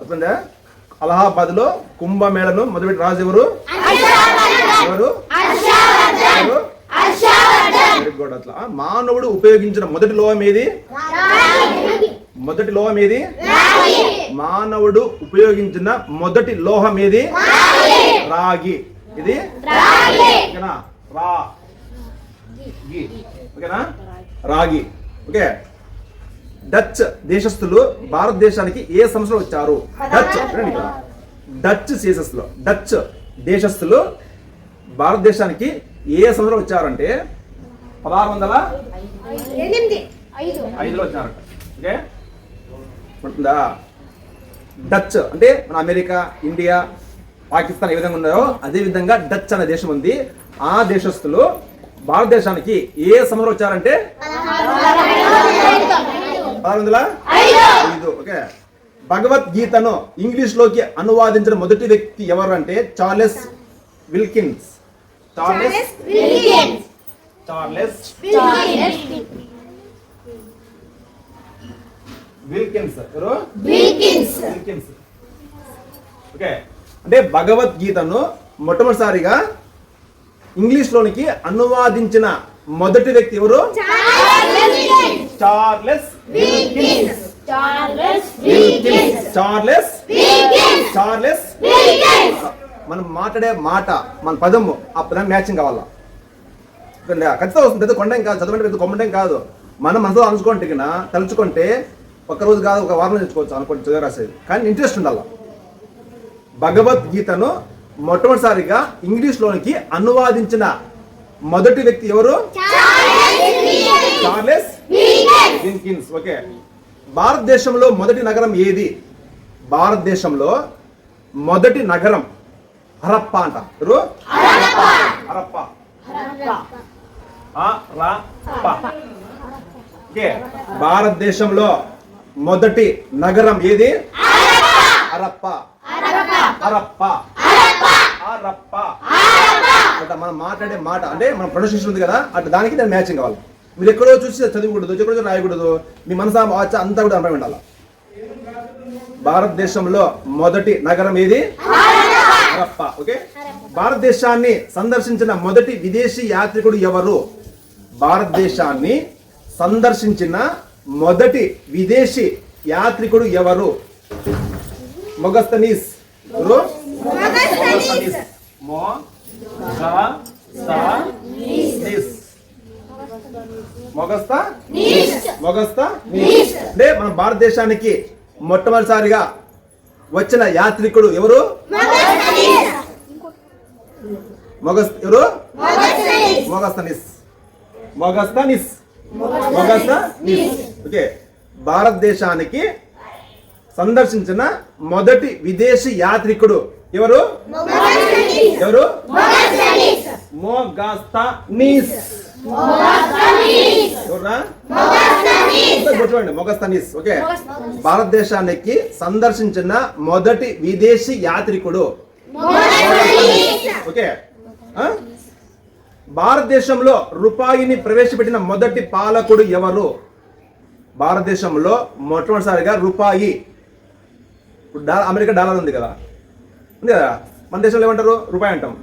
అర్థందా అలహాబాద్లో కుంభమేళను మొదటి రాజు ఎవరు? ఎవరు? అట్లా. మానవుడు ఉపయోగించిన మొదటి లోహం ఏది? మొదటి లోహం ఏది? మానవుడు ఉపయోగించిన మొదటి లోహం ఏది? రాగి. ఇది? ఓకేనా? రా. ఓకేనా? రాగి. ఓకే. డచ్ దేశస్థులు భారతదేశానికి ఏ సంవత్సరం వచ్చారు? డచ్. డచ్ దేశస్థులు. డచ్ దేశస్థులు భారతదేశానికి ఏ సంవత్సరం వచ్చారంటే? పదహారు వందల ఐదులో వచ్చినారట ఓకే? ఉంటుందా డచ్ అంటే మన అమెరికా ఇండియా పాకిస్తాన్ ఏ విధంగా ఉన్నారో అదే విధంగా డచ్ అనే దేశం ఉంది. ఆ దేశస్తులు భారతదేశానికి ఏ సంవత్సరం వచ్చారంటే? పదహారు వందల ఐదు ఓకే. భగవద్గీతను ఇంగ్లీష్లోకి అనువాదించిన మొదటి వ్యక్తి ఎవరు అంటే Charles Wilkins. Charles Charles Wilkins. ఎవరు? విల్కిన్స్. ఓకే. అంటే భగవద్గీతను మొట్టమొదటిసారిగా ఇంగ్లీష్ లోనికి అనువాదించిన మొదటి వ్యక్తి ఎవరు? చార్లెస్ చార్లెస్ చార్లెస్ మనం మాట్లాడే మాట మన పదము ఆ పదం మ్యాచింగ్ కావాలా? ఖచ్చితంగా వస్తుంది. పెద్ద కొండ కాదు చదవండి పెద్ద కొమ్మటం కాదు. మనం మనసులో అనుకుంటే తలుచుకుంటే ఒక రోజు కాదు ఒక వారం నేర్చుకోవచ్చు అనుకోండి చదివి రాసేది. కానీ ఇంట్రెస్ట్ ఉండాల? భగవద్గీతను మొట్టమొదటిసారిగా ఇంగ్లీష్లోనికి అనువాదించిన మొదటి వ్యక్తి ఎవరు? చార్లెస్ విల్కిన్స్ ఓకే భారతదేశంలో మొదటి నగరం ఏది? భారతదేశంలో మొదటి నగరం హరప్ప అంట. హరప్ప. ఓకే. భారతదేశంలో మొదటి నగరం ఏది? హరప్ప. హరప్ప. హరప్ప. అంటే మనం మాట్లాడే మాట అంటే మన ప్రొనౌన్సియేషన్ ఉంది కదా అటు దానికి దాని మ్యాచింగ్ కావాలి. మీరు ఎక్కడో చూసి చదివకూడదు ఎక్కడో రాయకూడదు మీ మనసా వాచ అంతా కూడా అర్థం ఉండాలి? భారతదేశంలో మొదటి నగరం ఏది? హరప్ప ఓకే? భారతదేశాన్ని సందర్శించిన మొదటి విదేశీ యాత్రికుడు ఎవరు? భారతదేశాన్ని సందర్శించిన మొదటి విదేశీ యాత్రికుడు ఎవరు? మొగస్తనీస్. ఎవరు? మొగస్తనీస్. మొ గ స నిస్ మొగస్తా? మొగస్తా? అంటే మన భారతదేశానికి మొట్టమొదటిసారిగా వచ్చిన యాత్రికుడు ఎవరు? మొగస్ ఎవరు? Megasthenes Megasthenes Megasthenes okay. భారతదేశానికి సందర్శించిన మొదటి విదేశీ యాత్రికుడు ఎవరు? ఎవరు? మొగస్తనిస్. గుర్తుపడండి మొగస్తనీస్ ఓకే? భారతదేశానికి సందర్శించిన మొదటి విదేశీ యాత్రికుడు. ఓకే? భారతదేశంలో రూపాయిని ప్రవేశపెట్టిన మొదటి పాలకుడు ఎవరు? భారతదేశంలో మొట్టమొదటిసారిగా రూపాయి. అమెరికా డాలర్ ఉంది కదా? ఉంది కదా? మన దేశంలో ఏమంటారు? రూపాయి అంటాం.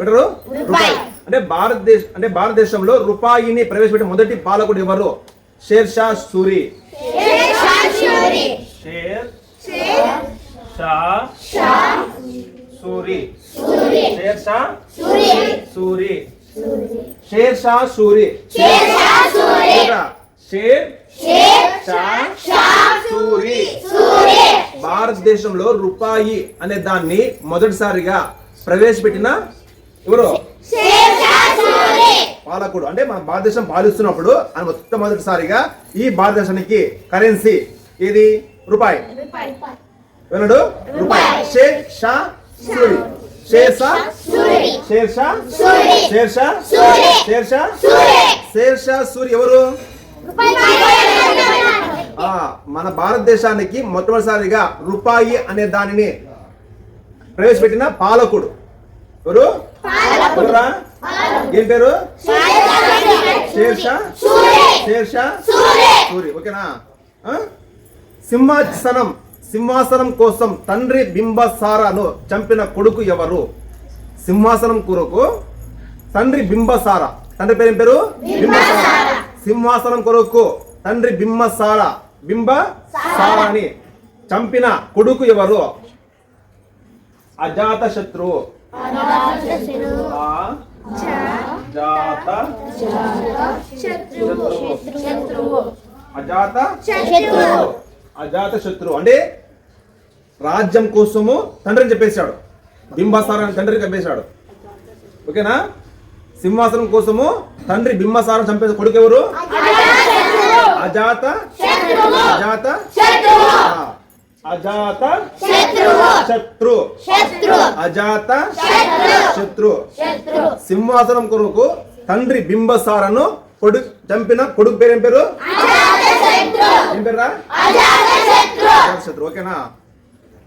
ఏమంటారు రూపాయి. అంటే భారతదేశ అంటే భారతదేశంలో రూపాయిని ప్రవేశపెట్టిన మొదటి పాలకుడు ఎవరు? షేర్ షా సూరి. షేర్ షా సూరి. షేర్ షా సూరి. షేర్ షా సూరి. చూడరా? షేర్ షా సూరి. భారతదేశంలో రూపాయి అనే దాన్ని మొదటిసారిగా ప్రవేశపెట్టిన ఎవరు? పాలకుడు. అంటే మన భారతదేశం పాలిస్తున్నప్పుడు ఆయన మొట్టమొదటిసారిగా ఈ భారతదేశానికి కరెన్సీ ఇది రూపాయి. వినడు రూపాయి. షేర్ షా సూరి షేర్ షా షేర్ షా షేర్ షా షేర్ షా షేర్ షా సూరి ఎవరు మన భారతదేశానికి మొట్టమొదటిసారిగా రూపాయి అనే దానిని ప్రవేశపెట్టిన పాలకుడు. ఎవరు? ఏం పేరు? షేర్షా షేర్షా సూరి. ఓకేనా? సింహాసనం. సింహాసనం కోసం తండ్రి బింబసారను చంపిన కొడుకు ఎవరు? సింహాసనం కొరకు తండ్రి బింబసార. తండ్రి పేరు ఏం పేరు? బింబసార. సింహాసనం కొరకు తండ్రి బింబసార. బింబ సారాని చంపిన కొడుకు ఎవరు? అజాత శత్రువు అజాత శత్రువు. అజాత శత్రువు. అజాత శత్రువు. అంటే రాజ్యం కోసము తండ్రిని చెప్పేశాడు. బింబసారాన్ని తండ్రిని చెప్పేశాడు ఓకేనా? సింహాసనం కోసము తండ్రి బింబసారం చంపేసిన కొడుకు ఎవరు? అజాత అజాత అజాత శత్రు. అజాత శత్రు. సింహాసనం కొరకు తండ్రి బింబసారను కొడు చంపిన కొడుకు పేరు ఏం పేరు? ఏం శత్రు. ఓకేనా?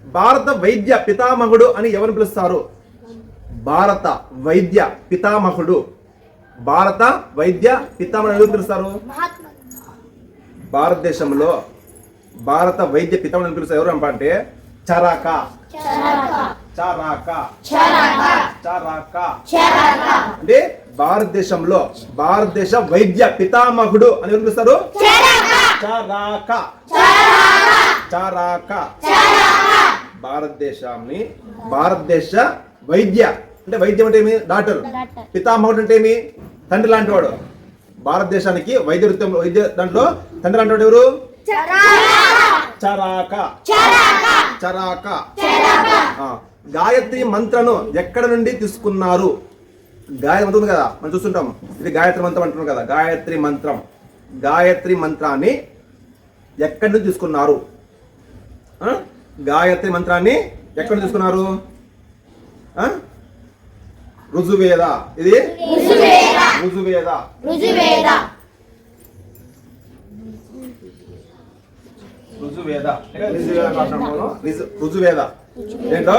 భారత వైద్య పితామహుడు అని ఎవరు పిలుస్తారు? భారత వైద్య పితామహుడు. భారత వైద్య పితామహుడు ఎవరు పిలుస్తారు? భారతదేశంలో భారత వైద్య పితామహుడు అని పిలుస్తారు. ఎవరు అంటే? చరాక. చరాక. చరాక. అంటే భారతదేశంలో భారతదేశ వైద్య పితామహుడు అని ఎవరు పిలుస్తారు? చరాక. చరాక. భారతదేశాన్ని భారతదేశ వైద్య అంటే వైద్యం అంటే ఏమి? డాక్టర్. పితామహుడు అంటే ఏమి? తండ్రి లాంటి వాడు. భారతదేశానికి వైద్య వృత్తం వైద్య దాంట్లో తండ్రి లాంటి వాడు ఎవరు? చరాక. చరాక. గాయత్రి మంత్రను ఎక్కడ నుండి తీసుకున్నారు? గాయత్రి మంత్రం ఉంది కదా మనం చూస్తుంటాం. ఇది గాయత్రి మంత్రం అంటున్నాం కదా గాయత్రి మంత్రం. గాయత్రి మంత్రాన్ని ఎక్కడి నుంచి తీసుకున్నారు? గాయత్రి మంత్రాన్ని ఎక్కడ తీసుకున్నారు? రుజువేద ఇది? రుజువేద రుజువేద రుజువేద ఏంటో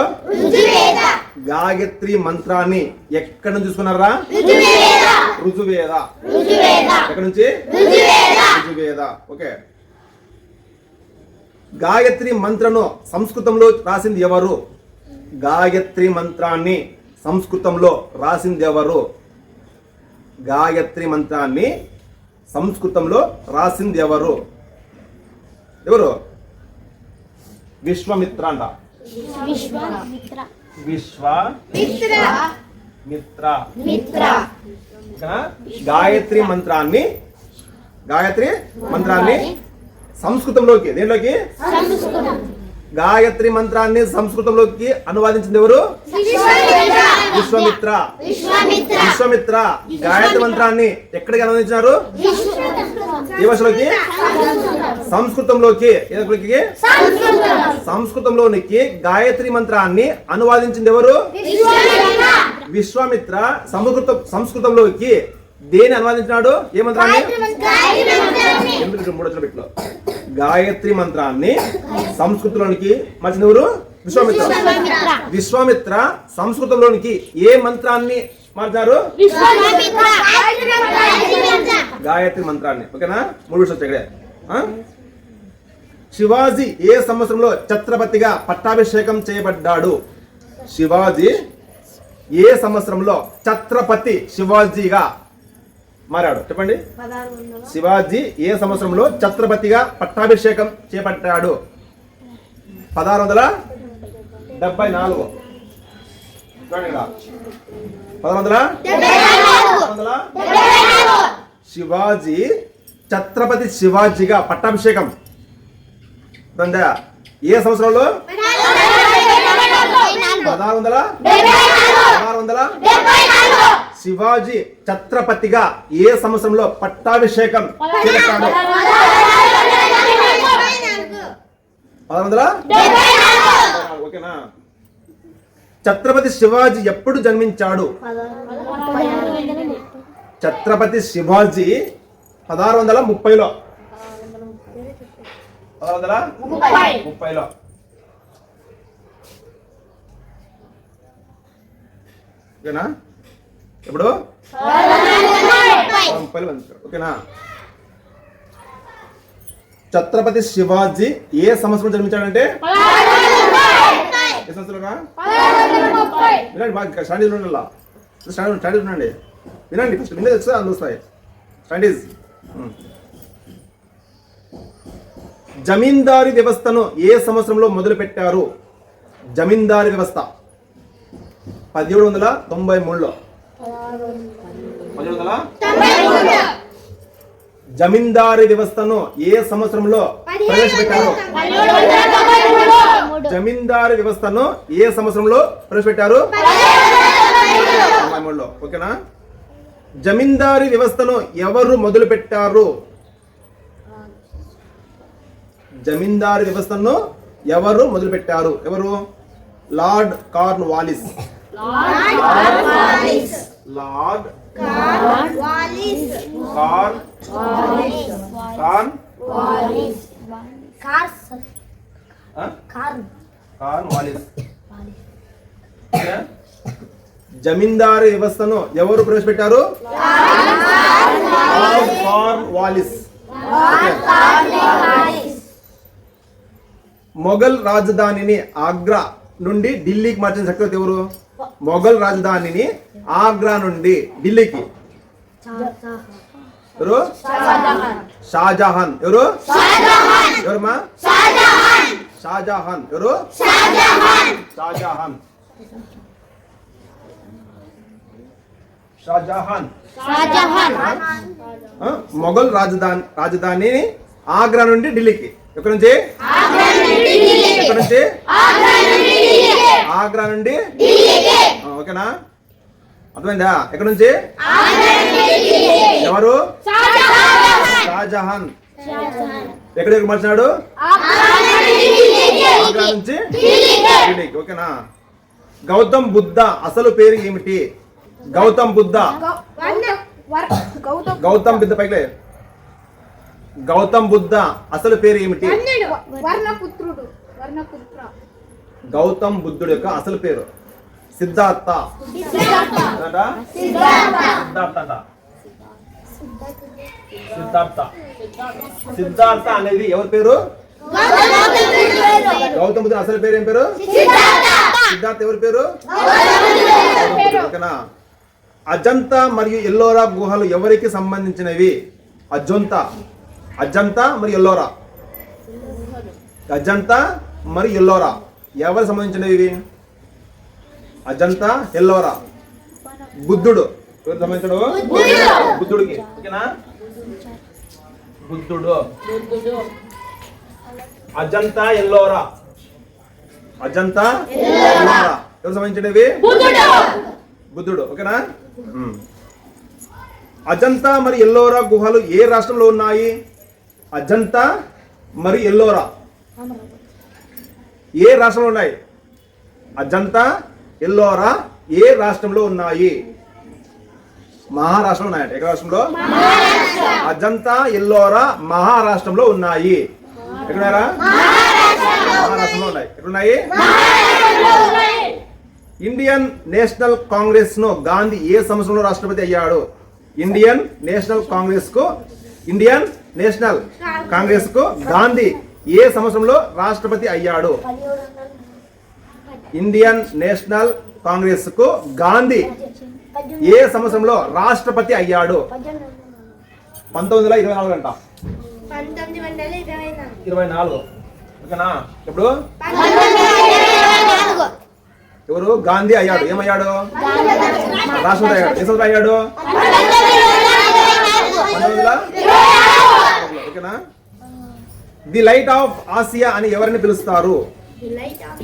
గాయత్రి మంత్రాన్ని ఎక్కడి నుంచి తీసుకున్నారా? రుజువేద ఎక్కడి నుంచి? రుజువేద ఓకే. గాయత్రి మంత్రను సంస్కృతంలో రాసింది ఎవరు? గాయత్రి మంత్రాన్ని సంస్కృతంలో రాసింది ఎవరు? గాయత్రి మంత్రాన్ని సంస్కృతంలో రాసింది ఎవరు? ఎవరు? విశ్వమిత్ర అంట. విశ్వామిత్ర. విశ్వ మిత్ర. మిత్ర? గాయత్రి మంత్రాన్ని గాయత్రి మంత్రాన్ని సంస్కృతంలోకి సంస్కృతం. గాయత్రి మంత్రాన్ని సంస్కృతంలోకి అనువాదించింది ఎవరు? విశ్వామిత్ర. విశ్వమిత్ర. విశ్వామిత్ర. విశ్వమిత్ర. గాయత్రి మంత్రాన్ని ఎక్కడికి అనువదించినారు? ఏ భాషలోకి? సంస్కృతంలోకి? సంస్కృతంలోనికి గాయత్రి మంత్రాన్ని అనువాదించింది ఎవరు? విశ్వామిత్ర. సంస్కృత సంస్కృతంలోకి దేని అనువాదించినాడు? ఏ మంత్రాన్ని? గాయత్రి మంత్రాన్ని. ఎనిమిది మూడు వచ్చిన బిట్లో గాయత్రి మంత్రాన్ని సంస్కృతంలోనికి మర్చిన ఎవరు? విశ్వామిత్ర. విశ్వామిత్ర. సంస్కృతంలోనికి ఏ మంత్రాన్ని మార్చారు? గాయత్రి మంత్ర. గాయత్రి మంత్రాన్ని. ఓకేనా? మూడు విషయాలు ఇక్కడే. ఆ? శివాజీ ఏ సంవత్సరంలో ఛత్రపతిగా పట్టాభిషేకం చేయబడ్డాడు? శివాజీ ఏ సంవత్సరంలో ఛత్రపతి శివాజీగా మారాడు? చెప్పండి. శివాజీ ఏ సంవత్సరంలో ఛత్రపతిగా పట్టాభిషేకం చేపట్టాడు పదహారు వందల? డెబ్బై నాలుగు. పదహారు వందల? శివాజీ ఛత్రపతి శివాజీగా పట్టాభిషేకం ఉందా? ఏ సంవత్సరంలో? పదహారు వందల పదహారు వందల శివాజీ ఛత్రపతిగా ఏ సంవత్సరంలో పట్టాభిషేకం చేస్తాడు? పదహారు వందల ఓకేనా? ఛత్రపతి శివాజీ ఎప్పుడు జన్మించాడు? ఛత్రపతి శివాజీ పదహారు వందల ముప్పైలో. పదహారు వందల ముప్పైలో. ఓకేనా? ఇప్పుడు ముప్పైలో పంచుతారు ఓకేనా? ఛత్రపతి శివాజీ ఏ సంవత్సరం జన్మించాడంటే? ఏ సంవత్సరంగా వినండి బాగా స్టాండీస్ ఉండాలా స్టాండీ స్టాండీస్ ఉండండి వినండి ఫస్ట్ అందులో వస్తాయి. స్టాండీస్. జమీందారీ వ్యవస్థను ఏ సంవత్సరంలో మొదలు పెట్టారు జమీందారీ వ్యవస్థ. పదిహేడు వందల తొంభై మూడులో. జమీందారీ వ్యవస్థను ఏ సంవత్సరంలో ప్రవేశపెట్టారు? జమీందారీ వ్యవస్థను ఏ సంవత్సరంలో ప్రవేశపెట్టారు? ఓకేనా? జమీందారీ వ్యవస్థను ఎవరు మొదలు పెట్టారు జమీందారీ వ్యవస్థను ఎవరు మొదలు పెట్టారు ఎవరు? Lord Cornwallis. Lord Wallis. Corn Corn Cornwallis? Zamindari వ్యవస్థను ఎవరు ప్రవేశపెట్టారు? Lord corn Wallis. మొఘల్ రాజధానిని ఆగ్రా నుండి ఢిల్లీకి మార్చిన చక్రవర్తి ఎవరు? మొఘల్ రాజధానిని ఆగ్రా నుండి ఢిల్లీకి. ఎవరు? షాజహాన్. ఎవరు? ఎవరమ్మా? షాజహాన్. ఎవరు? షాజహాన్. షాజహాన్. మొఘల్ రాజధాని రాజధానిని ఆగ్రా నుండి ఢిల్లీకి. ఎక్కడి నుంచి ఎక్కడి నుంచి ఆగ్రా నుండి ఓకేనా? అర్థమైందా? ఎక్కడి నుంచి ఎవరు? షాజహాన్. ఎక్కడికి మార్చినాడు ఆగ్రా నుంచి ఓకేనా? గౌతమ్ బుద్ధ అసలు పేరు ఏమిటి? గౌతమ్ బుద్ధ. గౌతమ్ బుద్ధ పైకి. గౌతమ్ బుద్ధ అసలు పేరు ఏమిటి? వర్ణపుత్రుడు వర్ణపుత్ర. గౌతమ్ బుద్ధుడు యొక్క అసలు పేరు? సిద్ధార్థ? సిద్ధార్థ. సిద్ధార్థ? సిద్ధార్థ. అనేది ఎవరి పేరు? గౌతమ్ బుద్ధుడు అసలు పేరు ఏం పేరు? సిద్ధార్థ. ఎవరి పేరు. ఓకేనా అజంతా మరియు ఎల్లోరా గుహలు ఎవరికి సంబంధించినవి? అజంతా. అజంతా మరియు ఎల్లోరా? అజంతా మరియు ఎల్లోరా? ఎవరికి సంబంధించినవి ఇవి అజంతా ఎల్లోరా? బుద్ధుడు. ఎవరికి సంబంధించడు బుద్ధుడికి. ఓకేనా? బుద్ధుడు. అజంతా ఎల్లోరా? అజంతా ఎల్లోరా. ఎవరికి సంబంధించినవి బుద్ధుడు. ఓకేనా. అజంతా మరి ఎల్లోరా గుహలు ఏ రాష్ట్రంలో ఉన్నాయి? అజంతా మరి ఎల్లోరా? ఏ రాష్ట్రంలో ఉన్నాయి? అజంతా ఎల్లోరా ఏ రాష్ట్రంలో ఉన్నాయి? మహారాష్ట్రంలో ఉన్నాయట. ఎక్కడ రాష్ట్రంలో? అజంతా ఎల్లోరా మహారాష్ట్రంలో ఉన్నాయి. ఎక్కడారా మహారాష్ట్రంలో ఉన్నాయి. ఎక్కడున్నాయి? ఇండియన్ నేషనల్ కాంగ్రెస్ను గాంధీ ఏ సంవత్సరంలో రాష్ట్రపతి అయ్యాడు? ఇండియన్ నేషనల్ కాంగ్రెస్కు ఇండియన్ నేషనల్ కాంగ్రెస్కు గాంధీ ఏ సంవత్సరంలో రాష్ట్రపతి అయ్యాడు? ఇండియన్ నేషనల్ కాంగ్రెస్కు గాంధీ ఏ సంవత్సరంలో రాష్ట్రపతి అయ్యాడు? పంతొమ్మిది వందల ఇరవై నాలుగు అంట. ఇరవై నాలుగు. ఇరవై నాలుగు. ఓకేనా ఇప్పుడు ఎవరు? గాంధీ అయ్యాడు. ఏమయ్యాడు? రాష్ట్రపతి అయ్యాడు. ఏ సంవత్సరం అయ్యాడు? పంతొమ్మిది వందల ఓకేనా? ది లైట్ ఆఫ్ ఆసియా అని ఎవరిని పిలుస్తారు?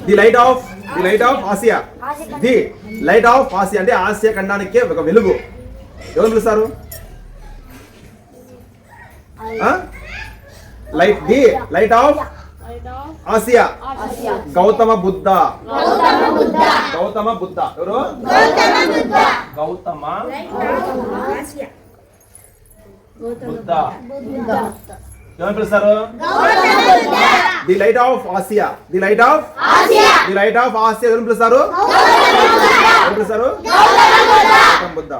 The light of the light of Asia. The light of Asia అంటే ఆసియా ఖండానికి ఒక వెలుగు. ఎవరు పిలుస్తారు? Light the light of Asia. Gautama Buddha. Gautama Buddha. ఎవరు? గౌతమ బుద్ధ. ఏమని పిలుస్తారు? The light of Asia. The light of the light of Asia. ఎవరు పిలుస్తారు? ఎవరు పిలుస్తారు? గౌతమ బుద్ధ.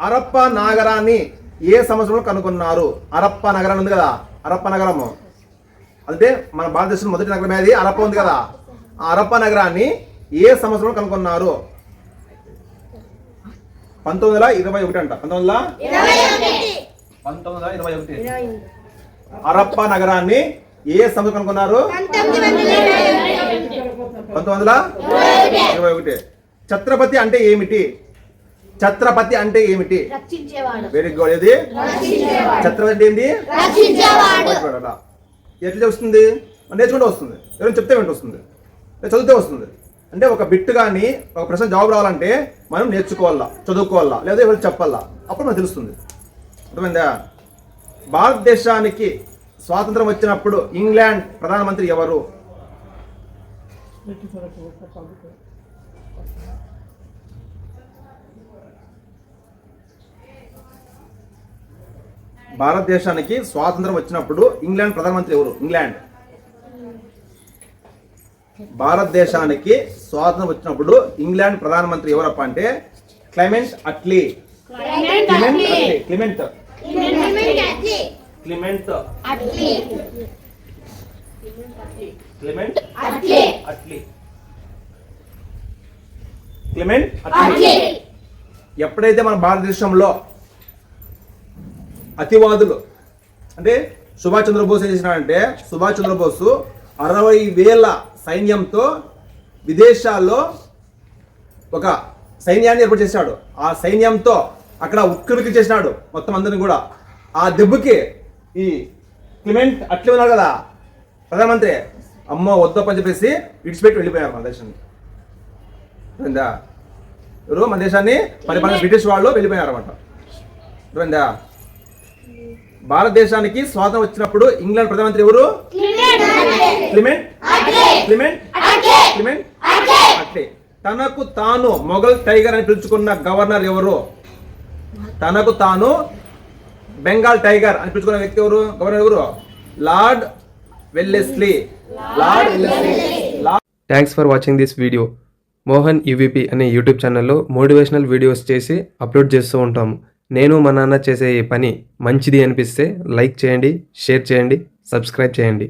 అరప్ప నాగరాన్ని ఏ సంవత్సరంలో కనుగొన్నారు? అరప్ప నగరం ఉంది కదా? అరప్ప నగరము. అంటే మన భారతదేశంలో మొదటి నగరం ఏది? అరప్ప ఉంది కదా? ఆ అరప్ప నగరాన్ని ఏ సంవత్సరంలో కనుగొన్నారు? పంతొమ్మిది వందల ఇరవై ఒకటి అంట. పంతొమ్మిది వందల పంతొమ్మిది వందల ఇరవై ఒకటి. అరప్ప నగరాన్ని ఏ సంవత్సరం కనుగొన్నారు? పంతొమ్మిది వందల ఇరవై ఒకటి. ఛత్రపతి అంటే ఏమిటి? ఛత్రపతి అంటే ఏమిటి? వెరీ గుడ్ ఏది? ఛత్రపతి అంటే ఏంటి ఎట్లా వస్తుంది నేర్చుకుంటే వస్తుంది. ఎవరైనా చెప్తే వెంట వస్తుంది. చదివితే వస్తుంది. అంటే ఒక బిట్ కానీ ఒక ప్రశ్న జవాబు రావాలంటే మనం నేర్చుకోవాలా చదువుకోవాలా లేదా ఎవరు చెప్పాలా? అప్పుడు మనకు తెలుస్తుంది. అర్థమైందా? భారతదేశానికి స్వాతంత్రం వచ్చినప్పుడు ఇంగ్లాండ్ ప్రధానమంత్రి ఎవరు? భారతదేశానికి స్వాతంత్రం వచ్చినప్పుడు ఇంగ్లాండ్ ప్రధానమంత్రి ఎవరు? ఇంగ్లాండ్. భారతదేశానికి స్వాతంత్రం వచ్చినప్పుడు ఇంగ్లాండ్ ప్రధానమంత్రి ఎవరప్ప అంటే? Clement Attlee. Clement Attlee. Clement Clement Clement Attlee Clement Attlee ఎప్పుడైతే మన భారతదేశంలో అతివాదులు అంటే సుభాష్ చంద్రబోస్ ఏం చేసినాడంటే సుభాష్ చంద్రబోసు అరవై వేల సైన్యంతో విదేశాల్లో ఒక సైన్యాన్ని ఏర్పాటు చేశాడు. ఆ సైన్యంతో అక్కడ ఉక్కిరికి చేసినాడు మొత్తం అందరిని కూడా. ఆ దెబ్బకి ఈ క్లిమెంట్ అట్లే ఉన్నారు కదా. ప్రధానమంత్రి అమ్మ వద్దప్పని చెప్పేసి విడిచిపెట్టి వెళ్ళిపోయారు మన దేశాన్ని అర్థమైందా? ఎవరు? మన దేశాన్ని పరిపాలన బ్రిటిష్ వాళ్ళు వెళ్ళిపోయారు అనమాట అర్థమైందా? భారతదేశానికి స్వాతంత్రం వచ్చినప్పుడు ఇంగ్లాండ్ ప్రధానమంత్రి ఎవరు? క్లిమెంట్ క్లిమెంట్ క్లిమెంట్ అట్లే. తనకు తాను మొఘల్ టైగర్ అని పిలుచుకున్న గవర్నర్ ఎవరు? తనకు తాను బెంగాల్ టైగర్ అని పిలుచుకున్న వ్యక్తి ఎవరు? గవర్నర్ ఎవరు? Lord Wellesley. Lord thanks for watching this video Mohan UVP అనే యూట్యూబ్ ఛానల్లో మోటివేషనల్ వీడియోస్ చేసి అప్లోడ్ చేస్తూ ఉంటాము నేను మా నాన్న చేసే ఈ పని మంచిది అనిపిస్తే లైక్ చేయండి షేర్ చేయండి సబ్స్క్రైబ్ చేయండి.